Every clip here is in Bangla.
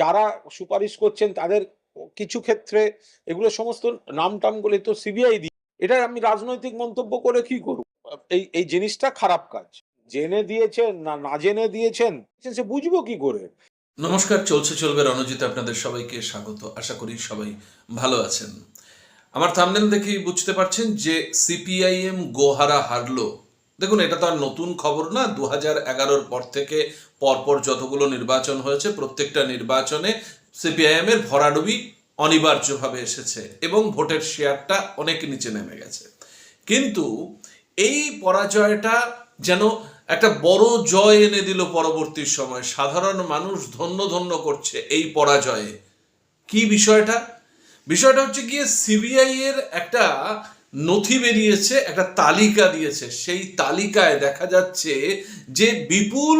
যারা সুপারিশ করছেন তাদের কিছু ক্ষেত্রে এগুলো সমস্ত নাম টামগুলো তো সিবিআই দিয়ে। এটা আমি রাজনৈতিক মন্তব্য করে কি করব? এই এই জিনিসটা খারাপ কাজ। জেনে দিয়েছেন না না জেনে দিয়েছেন, সে বুঝব কি করে? নমস্কার, চলছে, চলবে রণজিতে আপনাদের সবাইকে স্বাগত। আশা করি সবাই ভালো আছেন। আমার থামনেল দেখেই বুঝতে পারছেন যে সিপিআইএম গোহারা হারলো। দেখুন, এটা তো আর নতুন খবর না। দু হাজার এগারোর পর থেকে পরপর যতগুলো নির্বাচন হয়েছে, প্রত্যেকটা নির্বাচনে সিপিআইএম এর ভরাডুবি অনিবার্যভাবে এসেছে এবং ভোটের শেয়ারটা অনেক নিচে নেমে গেছে। কিন্তু এই পরাজয়টা যেন একটা বড় জয় এনে দিল পরবর্তী সময়। সাধারণ মানুষ ধন্য ধন্য করছে এই পরাজয়ে। কি বিষয়টা? বিষয়টা হচ্ছে গিয়ে সিবিআই এর একটা নথি বেরিয়েছে, একটা তালিকা দিয়েছে। সেই তালিকায় দেখা যাচ্ছে যে বিপুল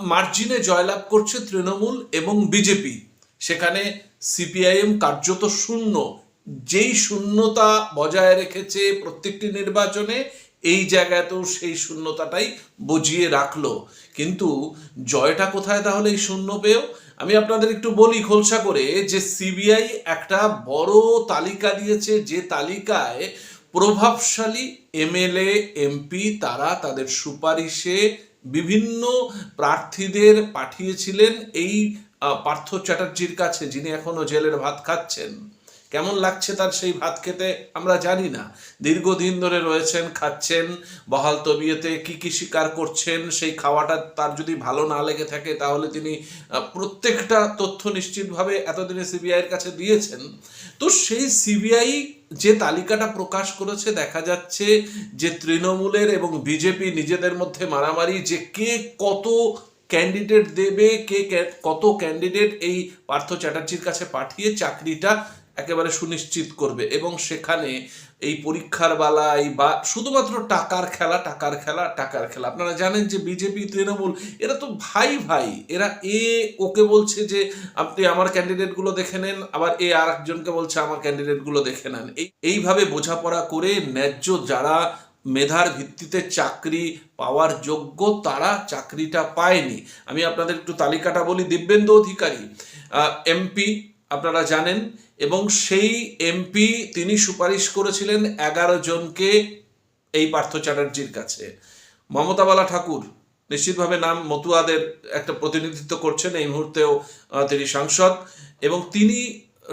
মার্জিনে জয়লাভ করছে তৃণমূল এবং বিজেপি। সেখানে সিপিআইএম কার্যত শূন্য। যেই শূন্যতা বজায় রেখেছে প্রত্যেকটি নির্বাচনে, এই জায়গাতেও সেই শূন্যতাটাই বজিয়ে রাখল। কিন্তু জয়টা কোথায় তাহলে এই শূন্য পেয়েও? আমি আপনাদের একটু বলি খোলসা করে যে সিবিআই একটা বড় তালিকা দিয়েছে, যে তালিকায় প্রভাবশালী এমএলএ, এমপি তারা তাদের সুপারিশে বিভিন্ন প্রার্থীদের পাঠিয়েছিলেন এই পার্থ চ্যাটার্জির কাছে, যিনি এখনও জেলের ভাত খাচ্ছেন। কেমন লাগছে তার সেই ভাত খেতে? আমরা জানি না। দীর্ঘদিন ধরে রয়েছেন, খাচ্ছেন, বহাল তবিয়েতে কি কি স্বীকার করছেন, সেই খাওয়াটা তার যদি ভালো না লেগে থাকে, তাহলে তিনি প্রত্যেকটা তথ্য নিশ্চিতভাবে এতদিনে সিবিআইয়ের কাছে দিয়েছেন। তো সেই সিবিআই যে তালিকাটা প্রকাশ করেছে, দেখা যাচ্ছে যে তৃণমূলের এবং বিজেপি নিজেদের মধ্যে মারামারি, যে কে কত ক্যান্ডিডেট দেবে, কে- কত ক্যান্ডিডেট এই পার্থ চ্যাটার্জির কাছে পাঠিয়ে চাকরিটা একেবারে সুনিশ্চিত করবে এবং সেখানে এই পরীক্ষার বালাই বা শুধুমাত্র টাকার খেলা টাকার খেলা টাকার খেলা। আপনারা জানেন যে বিজেপি তৃণমূল, এরা তো ভাই ভাই। এরা এ, ওকে বলছে যে, আপনি আমার ক্যান্ডিডেটগুলো দেখে নেন। আবার এ আর একজনকে বলছে, আমার ক্যান্ডিডেটগুলো দেখে নেন। এই, এইভাবে বোঝাপড়া করে ন্যায্য যারা মেধার ভিত্তিতে চাকরি পাওয়ার যোগ্য, তারা চাকরিটা পায়নি। আমি আপনাদের একটু তালিকাটা বলি। দিব্যেন্দু অধিকারী এমপি আপনারা জানেন, এবং সেই এমপি তিনি সুপারিশ করেছিলেন এগারো জনকে এই পার্থ চ্যাটার্জির কাছে। মমতাবালা ঠাকুর, নিশ্চিতভাবে নাম মতুয়াদের একটা প্রতিনিধিত্ব করছেন এই মুহূর্তেও তিনি সাংসদ, এবং তিনি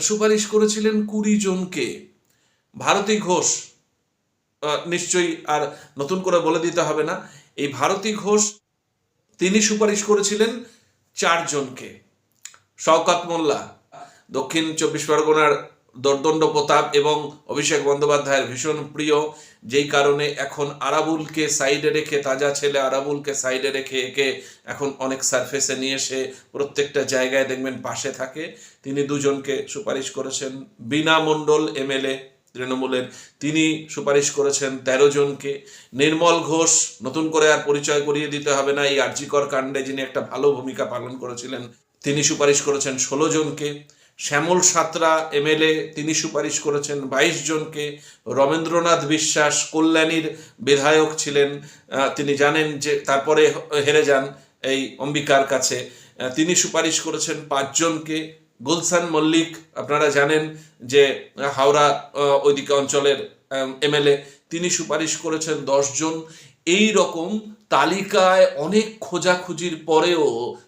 সুপারিশ করেছিলেন কুড়ি জনকে। ভারতী ঘোষ নিশ্চয়ই আর নতুন করে বলে দিতে হবে না, এই ভারতী ঘোষ তিনি সুপারিশ করেছিলেন চারজনকে শওকাত মোল্লা দক্ষিণ চব্বিশ পরগনার দর্দণ্ড প্রতাপ এবং অভিষেক বন্দ্যোপাধ্যায়ের ভীষণ প্রিয়। যেই কারণে এখন আরাবুলকে সাইডে রেখে, তাজা ছেলে আরাবুলকে সাইডে রেখে একে এখন অনেক সারফেসে নিয়ে এসে প্রত্যেকটা জায়গায় দেখবেন পাশে থাকে। তিনি দুজনকে সুপারিশ করেছেন। বিনা মণ্ডল, এমএলএ তৃণমূলের, তিনি সুপারিশ করেছেন তেরো জনকে। নির্মল ঘোষ, নতুন করে আর পরিচয় করিয়ে দিতে হবে না, এই আর্জিকর কাণ্ডে যিনি একটা ভালো ভূমিকা পালন করেছিলেন, তিনি সুপারিশ করেছেন ষোলো জনকে। শ্যামল সাঁতরা এমএলএ তিনি সুপারিশ করেছেন। বাইশ জনকে রমেন্দ্রনাথ বিশ্বাস কল্যাণীর বিধায়ক ছিলেন। তিনি জানেন যে তারপরে হেরে যান এই অম্বিকার কাছে। তিনি সুপারিশ করেছেন পাঁচজনকে গুলসান মল্লিক, আপনারা জানেন যে হাওড়া ওইদিকে অঞ্চলের এমএলএ, তিনি সুপারিশ করেছেন দশজন এই রকম তালিকায় অনেক খোঁজাখুঁজির পরেও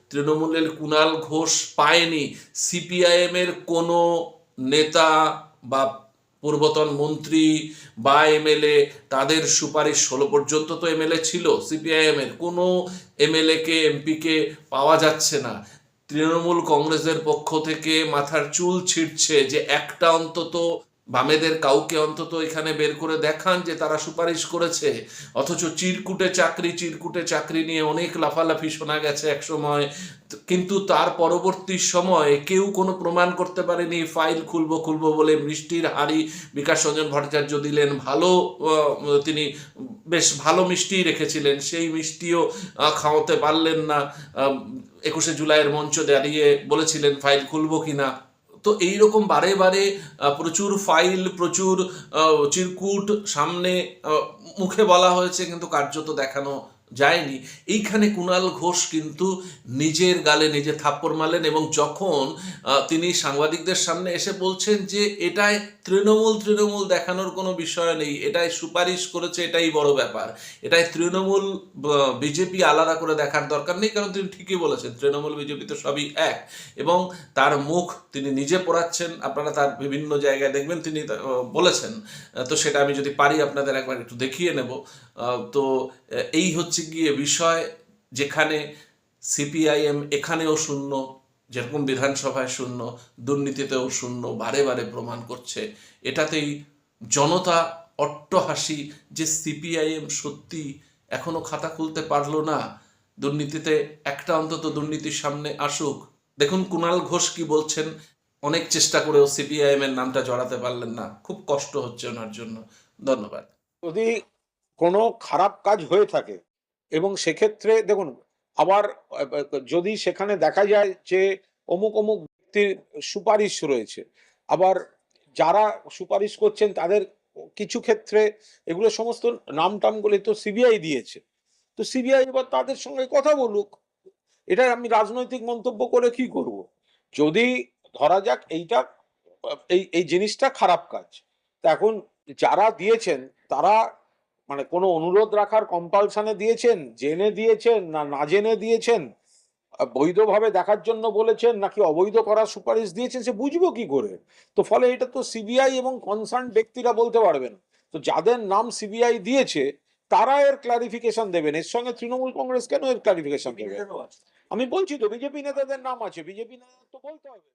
তৃণমূলের কুণাল ঘোষ পায়নি। সিপিআইএম এর কোনো নেতা বা পূর্বতন মন্ত্রী বা এমএলএ তাদের সুপারিশ ষোলো পর্যন্ত তো এমএলএ ছিল, সিপিআইএম এর। কোনো এমএলএ কে এমপিকে পাওয়া যাচ্ছে না। তৃণমূল কংগ্রেসের পক্ষ থেকে মাথার চুল ছিঁড়ছে যে একটা অন্তত বামেদের কাউকে অন্তত এখানে বের করে দেখান যে তারা সুপারিশ করেছে। অথচ চিরকুটে চাকরি চিরকুটে চাকরি নিয়ে অনেক লাফালাফি শোনা গেছে এক সময়। কিন্তু তার পরবর্তী সময়ে কেউ কোনো প্রমাণ করতে পারেনি, ফাইল খুলবো খুলবো বলে মিষ্টির হাড়ি বিকাশ রঞ্জন ভট্টাচার্য দিলেন। ভালো তিনি বেশ ভালো মিষ্টি রেখেছিলেন। সেই মিষ্টিও খাওয়াতে পারলেন না। একুশে জুলাইয়ের মঞ্চ দাঁড়িয়ে বলেছিলেন, ফাইল খুলব কিনা? তো এইরকম বারে বারে প্রচুর ফাইল, প্রচুর চিরকুট সামনে মুখে বলা হয়েছে, কিন্তু কার্যত দেখানো যায়নি। এইখানে কুণাল ঘোষ কিন্তু নিজের গালে নিজে থাপ্পড় মারলেন এবং যখন তিনি সাংবাদিকদের সামনে এসে বলছেন যে এটায় তৃণমূল তৃণমূল দেখানোর কোনো বিষয় নেই, এটাই সুপারিশ করেছে, এটাই বড় ব্যাপার। এটাই তৃণমূল বিজেপি আলাদা করে দেখার দরকার নেই, কারণ তিনি ঠিকই বলেছেন, তৃণমূল, বিজেপি তো সবই এক। এবং তার মুখ তিনি নিজে পড়াচ্ছেন, আপনারা তার বিভিন্ন জায়গায় দেখবেন, তিনি বলেছেন। তো সেটা আমি যদি পারি, আপনাদের একবার একটু দেখিয়ে নেব। তো এই হচ্ছে গিয়ে বিষয় যেখানে সিপিআইএম এখানেও শূন্য, যেরকম বিধানসভায় শূন্য, দুর্নীতিতেও শূন্য, বারে বারে প্রমাণ করছে। এটাতেই জনতা অট্টহাসি যে সিপিআইএম সত্যি এখনও খাতা খুলতে পারল না। দুর্নীতিতে একটা অন্তত দুর্নীতির সামনে আসুক। দেখুন কুণাল ঘোষ কি বলছেন, অনেক চেষ্টা করেও সিপিআইএম এর নামটা জড়াতে পারলেন না। খুব কষ্ট হচ্ছে ওনার জন্য। ধন্যবাদ। যদি কোনো খারাপ কাজ হয়ে থাকে এবং সেক্ষেত্রে দেখুন, আবার যদি সেখানে দেখা যায় যে অমুক অমুক ব্যক্তির সুপারিশ রয়েছে, আবার যারা সুপারিশ করছেন তাদের কিছু ক্ষেত্রে এগুলো সমস্ত নাম টামগুলো তো সিবিআই দিয়েছে। তো সিবিআই এবার তাদের সঙ্গে কথা বলুক, এটা আমি রাজনৈতিক মন্তব্য করে কি করব? যদি ধরা যাক এইটা, এই এই জিনিসটা খারাপ কাজ, তা এখন যারা দিয়েছেন তারা মানে কোনো অনুরোধ রাখার কম্পালশনে দিয়েছেন জেনে দিয়েছেন না না জেনে দিয়েছেন? বৈধভাবে দেখার জন্য বলেছেন নাকি অবৈধ করার সুপারিশ দিয়েছেন? সে বুঝব কি করে? তো ফলে এটা তো সিবিআই এবং কনসার্ন ব্যক্তিরা বলতে পারবেন। তো যাদের নাম সিবিআই দিয়েছে তারা এর ক্লারিফিকেশন দেবেন। এর সঙ্গে তৃণমূল কংগ্রেস কেন এর ক্লারিফিকেশন দেবে? আমি বলছি তো বিজেপি নেতাদের নাম আছে। বিজেপি নেতাদের তো বলতে হবে।